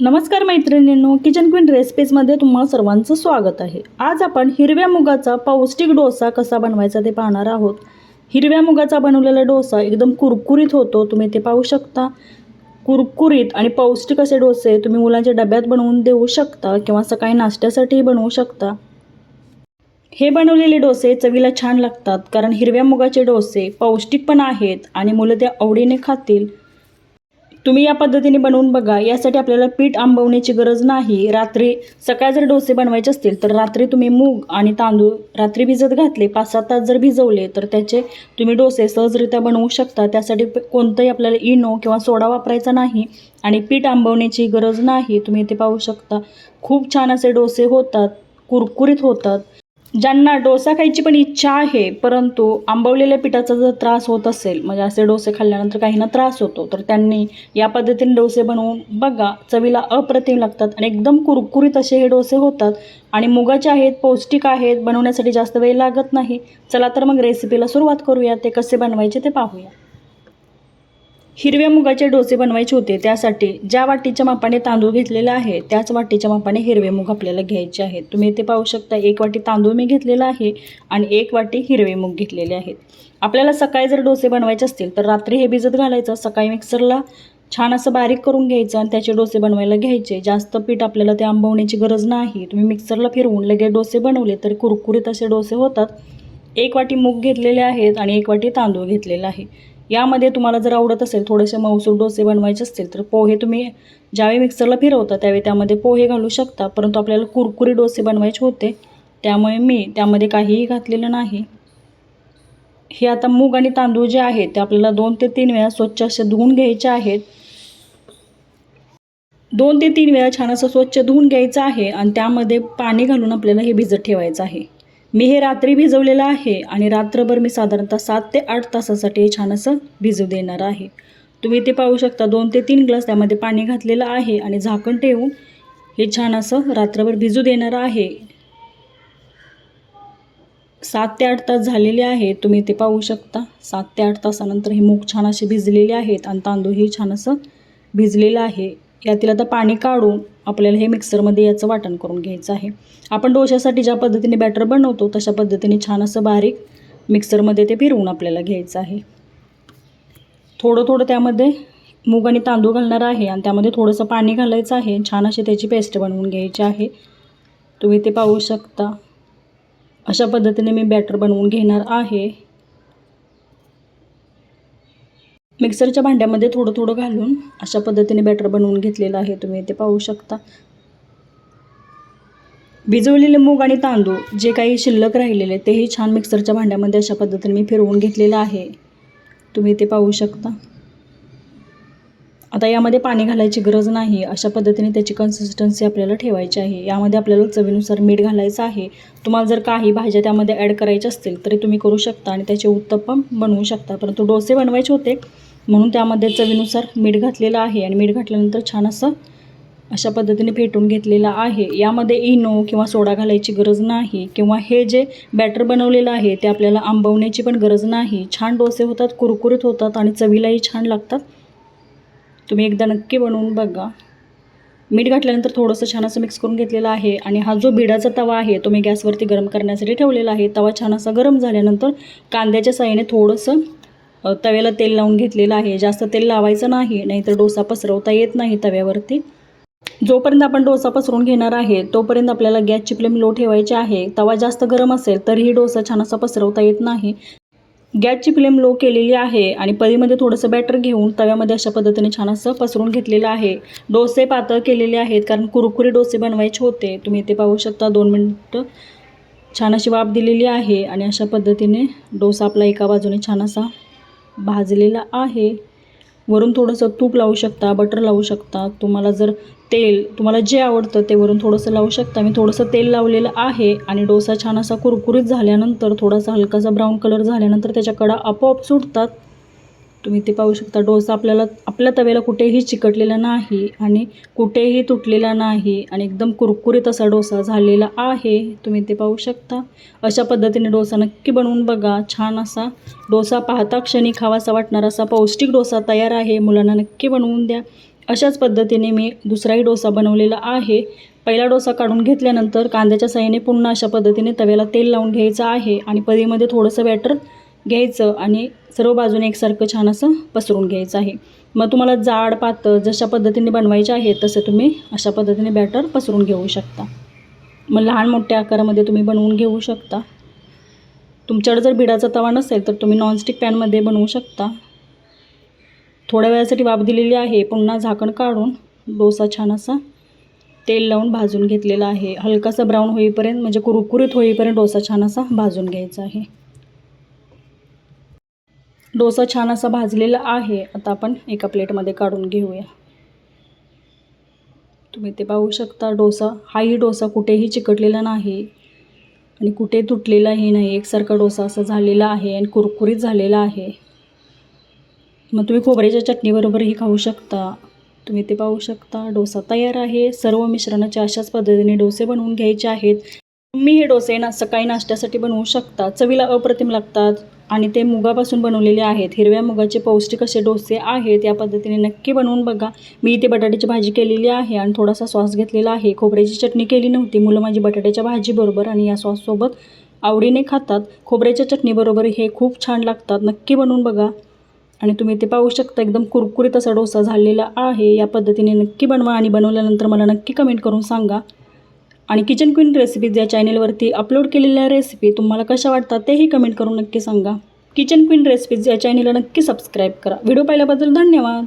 नमस्कार मैत्रिणींनो kitchen queen रेसिपीजमध्ये तुम्हा सर्वांचं स्वागत आहे. आज आपण हिरव्या मुगाचा पौष्टिक डोसा कसा बनवायचा ते पाहणार आहोत. हिरव्या मुगाचा बनवलेला डोसा एकदम कुरकुरीत होतो तुम्ही ते पाहू शकता. कुरकुरीत आणि पौष्टिक असे डोसे तुम्ही मुलांच्या डब्यात बनवून देऊ शकता किंवा सकाळी नाश्त्यासाठीही बनवू शकता. हे बनवलेले डोसे चवीला छान लागतात कारण हिरव्या मुगाचे डोसे पौष्टिक पण आहेत आणि मुलं ते आवडीने खातील. तुम्ही या पद्धतीने बनवून बघा. यासाठी आपल्याला पीठ आंबवण्याची गरज नाही. रात्री सकाळ जर डोसे बनवायचे असतील तर रात्री तुम्ही मूग आणि तांदूळ रात्री भिजत घातले पाच सात तास जर भिजवले तर त्याचे तुम्ही डोसे सहजरित्या बनवू शकता. त्यासाठी कोणतंही आपल्याला इनो किंवा सोडा वापरायचा नाही आणि पीठ आंबवण्याची गरज नाही. तुम्ही ते पाहू शकता. खूप छान असे डोसे होतात कुरकुरीत होतात. ज्यांना डोसा खायची पण इच्छा आहे परंतु आंबवलेल्या पिठाचा जर त्रास होत असेल म्हणजे असे डोसे खाल्ल्यानंतर काहींना त्रास होतो तर त्यांनी या पद्धतीने डोसे बनवून बघा चवीला अप्रतिम लागतात आणि एकदम कुरकुरीत असे हे डोसे होतात आणि मुगाचे आहेत पौष्टिक आहेत बनवण्यासाठी जास्त वेळ लागत नाही. चला तर मग रेसिपीला सुरुवात करूया ते कसे बनवायचे ते पाहूया. हिरव्या मुगाचे डोसे बनवायचे होते. त्यासाठी ज्या वाटीच्या मापाने तांदूळ घेतलेले आहे त्याच वाटीच्या मापाने हिरवे मूग आपल्याला घ्यायचे आहेत. तुम्ही इथे पाहू शकता एक वाटी तांदूळ मी घेतलेला आहे आणि एक वाटी हिरवे मूग घेतलेले आहेत. आपल्याला सकाळी जर डोसे बनवायचे असतील तर रात्री हे भिजत घालायचं सकाळी मिक्सरला छान असं बारीक करून घ्यायचं आणि त्याचे डोसे बनवायला घ्यायचे. जास्त पीठ आपल्याला ते आंबवण्याची गरज नाही. तुम्ही मिक्सरला फिरवून लगेच डोसे बनवले तर कुरकुरीत असे डोसे होतात. एक वाटी मूग घेतलेले आहेत आणि एक वाटी तांदूळ घेतलेला आहे. यामध्ये तुम्हाला जर आवडत असेल थोडेसे मौसूर डोसे बनवायचे असतील तर पोहे तुम्ही ज्यावेळी मिक्सरला फिरवता त्यावेळी त्यामध्ये पोहे घालू शकता. परंतु आपल्याला कुरकुरी डोसे बनवायचे होते त्यामुळे मी त्यामध्ये काहीही घातलेलं नाही. हे आता मूग आणि तांदूळ जे आहेत ते आपल्याला दोन ते तीन वेळा स्वच्छ असे धुवून घ्यायचे आहेत. दोन ते तीन वेळा छान असं स्वच्छ धुवून घ्यायचं आहे आणि त्यामध्ये पाणी घालून आपल्याला हे भिजत ठेवायचं आहे. मी हे रात्री भिजवलेलं आहे आणि रात्रभर मी साधारणतः सात ते आठ तासासाठी हे छान असं भिजू देणार आहे. तुम्ही ते पाहू शकता दोन ते तीन ग्लास त्यामध्ये पाणी घातलेलं आहे आणि झाकण ठेवून हे छान असं रात्रभर भिजू देणार आहे. सात ते आठ तास झालेले आहे. तुम्ही ते पाहू शकता सात ते आठ तासानंतर हे मूग छान असे भिजलेले आहेत आणि तांदूळही छान असं भिजलेलं आहे. यातील आता पाणी काढून आपल्याला हे मिक्सरमध्ये याचं वाटण करून घ्यायचं आहे. आपण डोशासाठी ज्या पद्धतीने बॅटर बनवतो तशा पद्धतीने छान असं बारीक मिक्सरमध्ये ते फिरवून आपल्याला घ्यायचं आहे. थोडं थोडं त्यामध्ये मूग आणि तांदूळ घालणार आहे आणि त्यामध्ये थोडंसं पाणी घालायचं आहे. छान अशी त्याची पेस्ट बनवून घ्यायची आहे. तुम्ही ते पाहू शकता. अशा पद्धतीने मी बॅटर बनवून घेणार आहे. मिक्सरच्या भांड्यामध्ये थोडं थोडं घालून अशा पद्धतीने बॅटर बनवून घेतलेलं आहे. तुम्ही ते पाहू शकता. भिजवलेले मूग आणि तांदूळ जे काही शिल्लक राहिलेले तेही छान मिक्सरच्या भांड्यामध्ये अशा पद्धतीने मी फिरवून घेतलेलं आहे. तुम्ही ते पाहू शकता. आता यामध्ये पाणी घालायची गरज नाही. अशा पद्धतीने त्याची कन्सिस्टन्सी आपल्याला ठेवायची आहे. यामध्ये आपल्याला चवीनुसार मीठ घालायचं आहे. तुम्हाला जर काही भाज्या त्यामध्ये ॲड करायच्या असतील तरी तुम्ही करू शकता आणि त्याचे उत्तप्पम बनवू शकता. परंतु डोसे बनवायचे होते म्हणून त्यामध्ये चवीनुसार मीठ घातलेलं आहे आणि मीठ घातल्यानंतर छान असं अशा पद्धतीने फेटून घेतलेला आहे. यामध्ये इनो किंवा सोडा घालायची गरज नाही किंवा हे जे बॅटर बनवलेलं आहे ते आपल्याला आंबवण्याची पण गरज नाही. छान डोसे होतात कुरकुरीत होतात आणि चवीलाही छान लागतात. तुम्ही एकदा नक्की बनवून बघा. मीठ घातल्यानंतर थोडंसं छान असं मिक्स करून घेतलेलं आहे आणि हा जो भिडाचा तवा आहे तो मी गॅसवरती गरम करण्यासाठी ठेवलेला आहे. तवा छान असा गरम झाल्यानंतर कांद्याच्या साईने थोडंसं तव्याला तेल लावून घेतलेलं आहे. जास्त तेल लावायचं नाही नाहीतर डोसा पसरवता येत नाही तव्यावरती. जोपर्यंत आपण डोसा पसरून घेणार आहे तोपर्यंत आपल्याला गॅसची फ्लेम लो ठेवायची आहे. तवा जास्त गरम असेल तरीही डोसा छान असा पसरवता येत नाही. गॅसची फ्लेम लो केलेली आहे आणि परीमध्ये थोडंसं बॅटर घेऊन तव्यामध्ये अशा पद्धतीने छान असं पसरून घेतलेलं आहे. डोसे पातळ केलेले आहेत कारण कुरकुरी डोसे बनवायचे होते. तुम्ही इथे पाहू शकता दोन मिनटं छान अशी वाफ दिलेली आहे आणि अशा पद्धतीने डोसा आपला एका बाजूने छान असा भाजलेला आहे. वरून थोडंसं तूप लावू शकता बटर लावू शकता. तुम्हाला जर तेल तुम्हाला जे आवडतं ते वरून थोडंसं लावू शकता. मी थोडंसं तेल लावलेलं आहे आणि डोसा छान असा कुरकुरीत झाल्यानंतर थोडासा हलकासा ब्राऊन कलर झाल्यानंतर त्याच्या कडा आपोआप सुटतात. तुम्ही ते पाहू शकता. डोसा आपल्याला आपल्या तव्याला कुठेही चिकटलेला नाही आणि कुठेही तुटलेला नाही आणि एकदम कुरकुरीत असा डोसा झालेला आहे. तुम्ही ते पाहू शकता. अशा पद्धतीने डोसा नक्की बनवून बघा. छान असा डोसा पाहता क्षणी खावासा वाटणारा असा पौष्टिक डोसा तयार आहे. मुलांना नक्की बनवून द्या. अशाच पद्धतीने मी दुसराही डोसा बनवलेला आहे. पहिला डोसा काढून घेतल्यानंतर कांद्याच्या साह्याने पुन्हा अशा पद्धतीने तव्याला तेल लावून घ्यायचं आहे आणि पदीमध्ये थोडंसं बॅटर घ्यायचं आणि सर्व बाजूने एकसारखं छान असं पसरून घ्यायचं आहे. मग तुम्हाला जाड पातळ जशा पद्धतीने बनवायचे आहे तसं तुम्ही अशा पद्धतीने बॅटर पसरून घेऊ शकता. मग लहान मोठ्या आकारामध्ये तुम्ही बनवून घेऊ शकता. तुमच्याकडे जर बिडाचा तवा नसेल तर तुम्ही नॉनस्टिक पॅनमध्ये बनवू शकता. थोड्या वेळासाठी वाफ दिलेली आहे पुन्हा झाकण काढून डोसा छान असा तेल लावून भाजून घेतलेला आहे. हलकासा ब्राऊन होईपर्यंत म्हणजे कुरकुरीत होईपर्यंत डोसा छान असा भाजून घ्यायचा आहे. डोसा छान असा भाजलेला आहे. आता आपण एका प्लेटमध्ये काढून घेऊया. तुम्ही ते पाहू शकता डोसा हाही डोसा कुठेही चिकटलेला नाही आणि कुठे तुटलेलाही नाही. एकसारखा डोसा असा झालेला आहे आणि कुरकुरीत झालेला आहे. मग तुम्ही खोबऱ्याच्या चटणीबरोबरही खाऊ शकता. तुम्ही ते पाहू शकता डोसा तयार आहे. सर्व मिश्रणाच्या अशाच पद्धतीने डोसे बनवून घ्यायचे आहेत. तुम्ही हे डोसे ना सकाळी नाश्त्यासाठी बनवू शकता. चवीला अप्रतिम लागतात आणि ते मुगापासून बनवलेले आहेत. हिरव्या मुगाचे पौष्टिक असे डोसे आहेत. या पद्धतीने नक्की बनवून बघा. मी इथे बटाट्याची भाजी केलेली आहे आणि थोडासा सॉस घेतलेला आहे. खोबऱ्याची चटणी केली नव्हती. मुलं माझी बटाट्याच्या भाजीबरोबर आणि या सॉससोबत आवडीने खातात. खोबऱ्याच्या चटणीबरोबर हे खूप छान लागतात. नक्की बनवून बघा. आणि तुम्ही ते पाहू शकता एकदम कुरकुरीत असा डोसा झालेला आहे. या पद्धतीने नक्की बनवा आणि बनवल्यानंतर मला नक्की कमेंट करून सांगा. आणि किचन क्वीन रेसिपीज या चॅनेलवरती अपलोड केलेल्या रेसिपी तुम्हाला कशा वाटतात तेही कमेंट करून नक्की सांगा. किचन क्वीन रेसिपीज या चॅनेलला नक्की सबस्क्राईब करा. व्हिडिओ पाहिल्याबद्दल धन्यवाद.